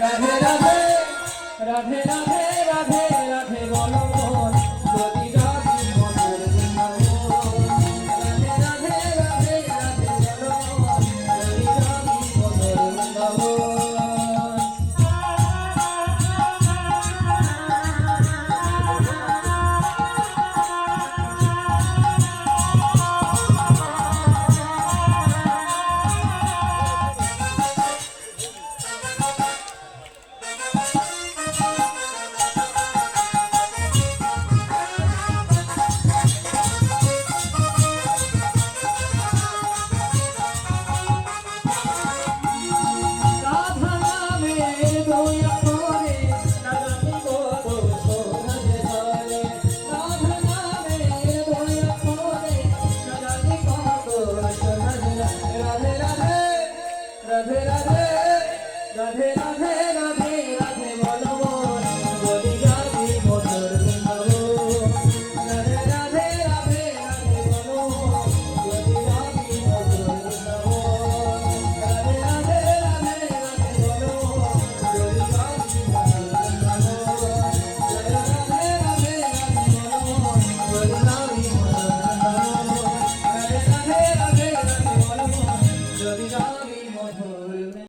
রাধে রাধে রাধে রাধে রাধে রাধে রাধে রাধে রাধে রাধে বলো Navidad.